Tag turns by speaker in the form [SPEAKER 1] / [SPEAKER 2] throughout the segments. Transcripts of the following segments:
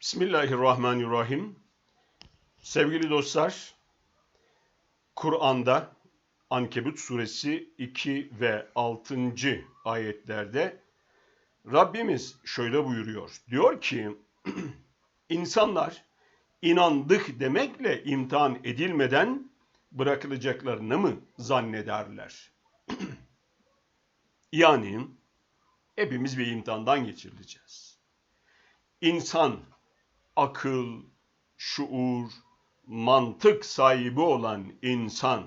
[SPEAKER 1] Bismillahirrahmanirrahim. Sevgili dostlar, Kur'an'da Ankebut suresi 2 ve 6. ayetlerde Rabbimiz şöyle buyuruyor. Diyor ki, insanlar inandık demekle imtihan edilmeden bırakılacaklarını mı zannederler? yani hepimiz bir imtihandan geçirileceğiz. İnsan akıl, şuur, mantık sahibi olan insan,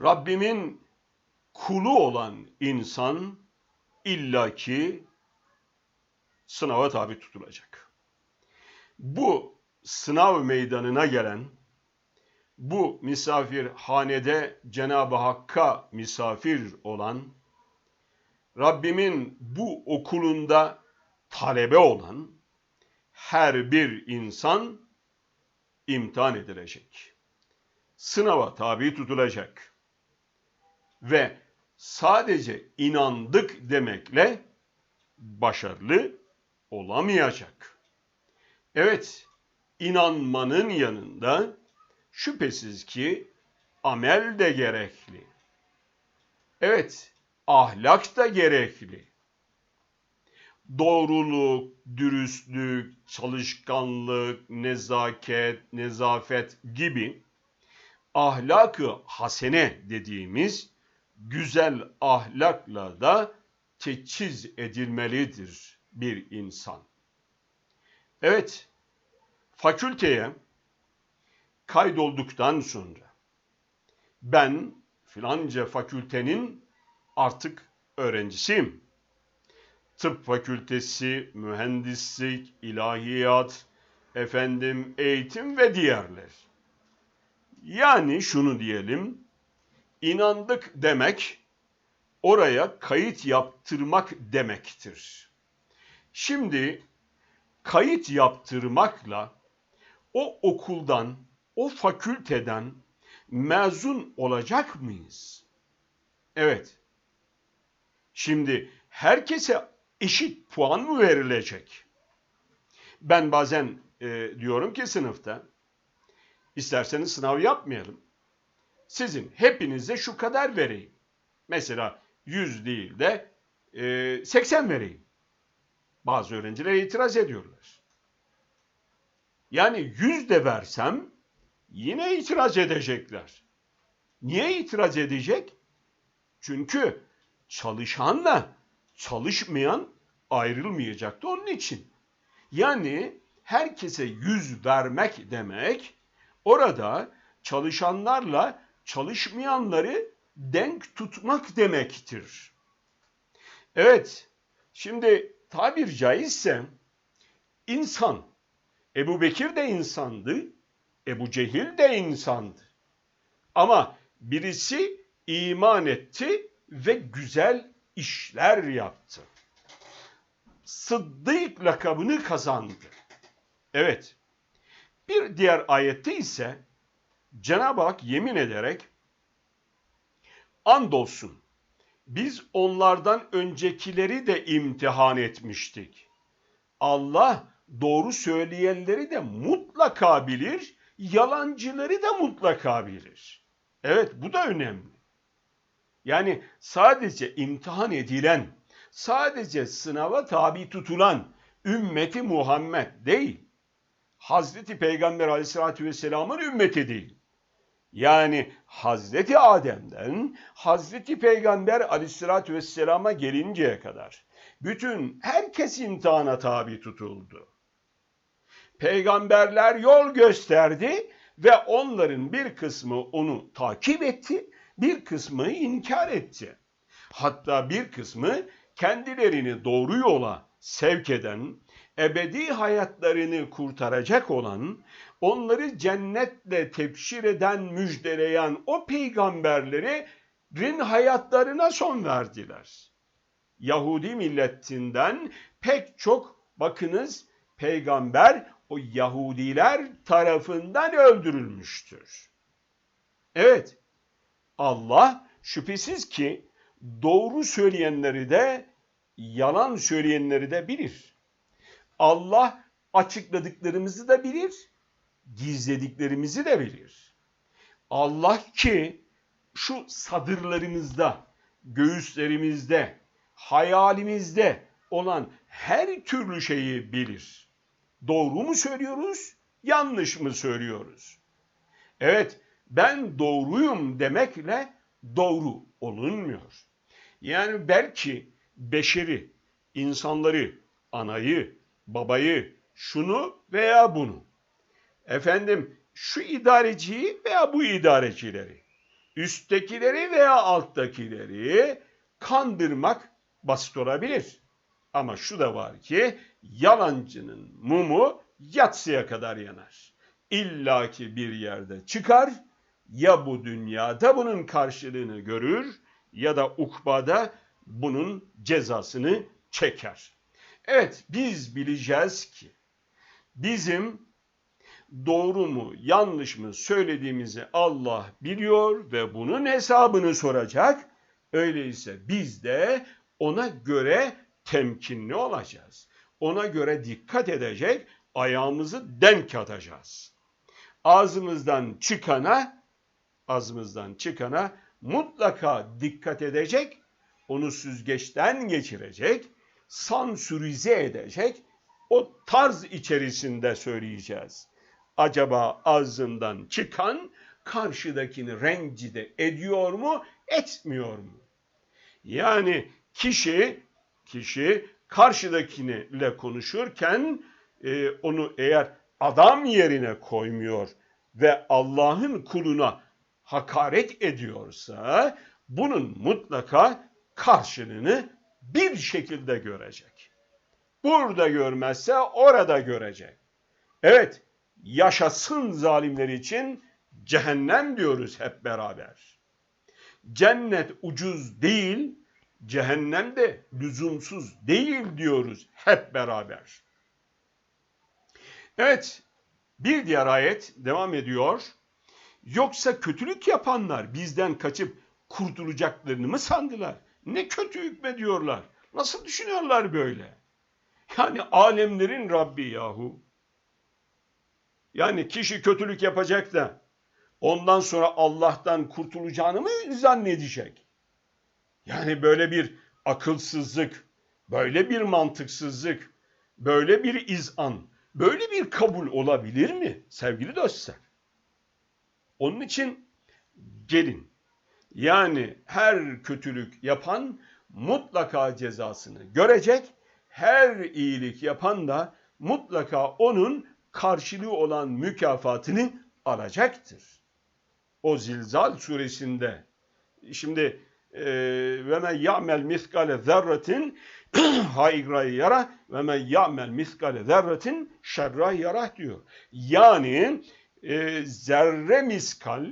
[SPEAKER 1] Rabbimin kulu olan insan illaki sınava tabi tutulacak. Bu sınav meydanına gelen, bu misafirhanede Cenab-ı Hakk'a misafir olan, Rabbimin bu okulunda talebe olan her bir insan imtihan edilecek. Sınava tabi tutulacak. Ve sadece inandık demekle başarılı olamayacak. Evet, inanmanın yanında şüphesiz ki amel de gerekli. Evet, ahlak da gerekli doğruluk, dürüstlük, çalışkanlık, nezaket, nezafet gibi ahlakı hasene dediğimiz güzel ahlakla da teçhiz edilmelidir bir insan. Evet, fakülteye kaydolduktan sonra ben filanca fakültenin artık öğrencisiyim tıp fakültesi, mühendislik, ilahiyat, efendim eğitim ve diğerler. Yani şunu diyelim, inandık demek oraya kayıt yaptırmak demektir. Şimdi kayıt yaptırmakla o okuldan, o fakülteden mezun olacak mıyız? Evet. Şimdi herkese eşit puan mı verilecek? Ben bazen e, diyorum ki sınıfta isterseniz sınav yapmayalım. Sizin hepinize şu kadar vereyim. Mesela 100 değil de e, 80 vereyim. Bazı öğrenciler itiraz ediyorlar. Yani 100 de versem yine itiraz edecekler. Niye itiraz edecek? Çünkü çalışanla çalışmayan ayrılmayacaktı onun için. Yani herkese yüz vermek demek orada çalışanlarla çalışmayanları denk tutmak demektir. Evet, şimdi tabir caizse insan, Ebu Bekir de insandı, Ebu Cehil de insandı. Ama birisi iman etti ve güzel işler yaptı. Sıddık lakabını kazandı. Evet. Bir diğer ayette ise Cenab-ı Hak yemin ederek andolsun biz onlardan öncekileri de imtihan etmiştik. Allah doğru söyleyenleri de mutlaka bilir, yalancıları da mutlaka bilir. Evet bu da önemli. Yani sadece imtihan edilen, sadece sınava tabi tutulan ümmeti Muhammed değil. Hazreti Peygamber aleyhissalatü vesselamın ümmeti değil. Yani Hazreti Adem'den Hazreti Peygamber aleyhissalatü vesselama gelinceye kadar bütün herkes imtihana tabi tutuldu. Peygamberler yol gösterdi ve onların bir kısmı onu takip etti, bir kısmı inkar etti. Hatta bir kısmı kendilerini doğru yola sevk eden, ebedi hayatlarını kurtaracak olan, onları cennetle tepşir eden, müjdeleyen o peygamberlerin hayatlarına son verdiler. Yahudi milletinden pek çok bakınız peygamber o Yahudiler tarafından öldürülmüştür. Evet, Allah şüphesiz ki doğru söyleyenleri de yalan söyleyenleri de bilir. Allah açıkladıklarımızı da bilir, gizlediklerimizi de bilir. Allah ki şu sadırlarımızda, göğüslerimizde, hayalimizde olan her türlü şeyi bilir. Doğru mu söylüyoruz, yanlış mı söylüyoruz? Evet, ben doğruyum demekle doğru olunmuyor. Yani belki beşeri, insanları, anayı, babayı, şunu veya bunu, efendim şu idareciyi veya bu idarecileri, üsttekileri veya alttakileri kandırmak basit olabilir. Ama şu da var ki yalancının mumu yatsıya kadar yanar. İlla ki bir yerde çıkar ya bu dünyada bunun karşılığını görür ya da ukbada bunun cezasını çeker. Evet biz bileceğiz ki bizim doğru mu yanlış mı söylediğimizi Allah biliyor ve bunun hesabını soracak. Öyleyse biz de ona göre temkinli olacağız. Ona göre dikkat edecek, ayağımızı denk atacağız. Ağzımızdan çıkana, ağzımızdan çıkana mutlaka dikkat edecek, onu süzgeçten geçirecek, sansürize edecek, o tarz içerisinde söyleyeceğiz. Acaba ağzından çıkan karşıdakini rencide ediyor mu, etmiyor mu? Yani kişi kişi karşıdakiyle konuşurken e, onu eğer adam yerine koymuyor ve Allah'ın kuluna hakaret ediyorsa bunun mutlaka karşılığını bir şekilde görecek. Burada görmezse orada görecek. Evet, yaşasın zalimler için cehennem diyoruz hep beraber. Cennet ucuz değil, cehennem de lüzumsuz değil diyoruz hep beraber. Evet, bir diğer ayet devam ediyor. Yoksa kötülük yapanlar bizden kaçıp kurtulacaklarını mı sandılar? Ne kötü hükmediyorlar? Nasıl düşünüyorlar böyle? Yani alemlerin Rabbi yahu. Yani kişi kötülük yapacak da ondan sonra Allah'tan kurtulacağını mı zannedecek? Yani böyle bir akılsızlık, böyle bir mantıksızlık, böyle bir izan, böyle bir kabul olabilir mi sevgili dostlar? Onun için gelin. Yani her kötülük yapan mutlaka cezasını görecek. Her iyilik yapan da mutlaka onun karşılığı olan mükafatını alacaktır. O Zilzal suresinde şimdi e, ve men ya'mel miskale zerretin hayra yara ve men ya'mel miskale zerretin şerra yara diyor. Yani e, zerre miskal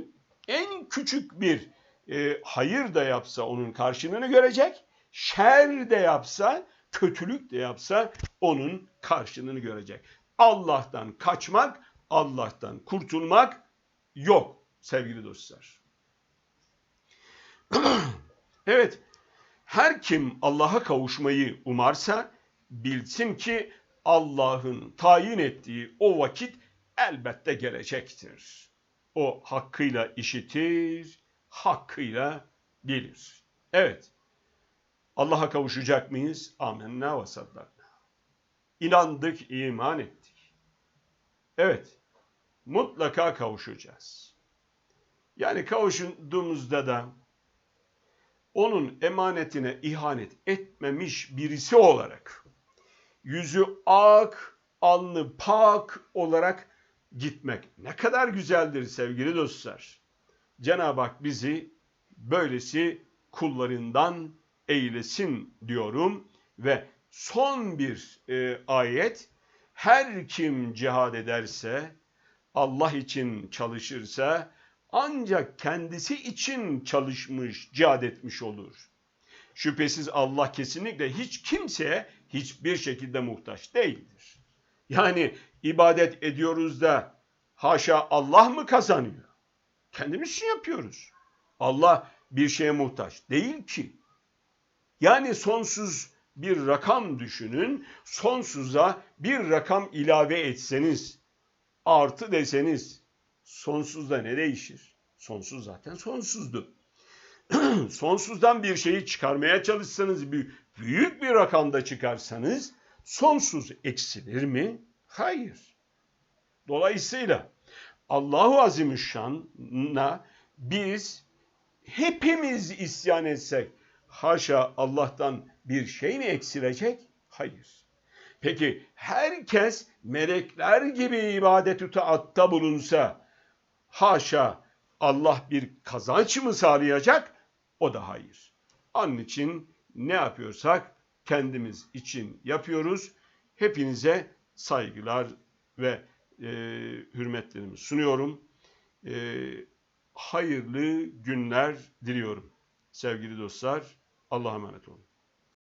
[SPEAKER 1] en küçük bir e, hayır da yapsa onun karşılığını görecek. Şer de yapsa, kötülük de yapsa onun karşılığını görecek. Allah'tan kaçmak, Allah'tan kurtulmak yok sevgili dostlar. evet, her kim Allah'a kavuşmayı umarsa bilsin ki Allah'ın tayin ettiği o vakit elbette gelecektir. O hakkıyla işitir, hakkıyla bilir. Evet, Allah'a kavuşacak mıyız? Amenna ve saddakna. İnandık, iman ettik. Evet, mutlaka kavuşacağız. Yani kavuştuğumuzda da onun emanetine ihanet etmemiş birisi olarak yüzü ak, alnı pak olarak gitmek ne kadar güzeldir sevgili dostlar. Cenab-ı Hak bizi böylesi kullarından eylesin diyorum ve son bir e, ayet her kim cihad ederse Allah için çalışırsa ancak kendisi için çalışmış, cihad etmiş olur. Şüphesiz Allah kesinlikle hiç kimseye hiçbir şekilde muhtaç değildir. Yani ibadet ediyoruz da haşa Allah mı kazanıyor? Kendimiz için yapıyoruz. Allah bir şeye muhtaç değil ki. Yani sonsuz bir rakam düşünün. Sonsuza bir rakam ilave etseniz, artı deseniz sonsuzda ne değişir? Sonsuz zaten sonsuzdu. Sonsuzdan bir şeyi çıkarmaya çalışsanız, büyük bir rakamda çıkarsanız sonsuz eksilir mi? Hayır. Dolayısıyla Allahu Azimüşşan'a biz hepimiz isyan etsek haşa Allah'tan bir şey mi eksilecek? Hayır. Peki herkes melekler gibi ibadet-ü taatta bulunsa haşa Allah bir kazanç mı sağlayacak? O da hayır. Onun için ne yapıyorsak kendimiz için yapıyoruz. Hepinize saygılar ve e, hürmetlerimi sunuyorum. E, hayırlı günler diliyorum. Sevgili dostlar, Allah'a emanet olun.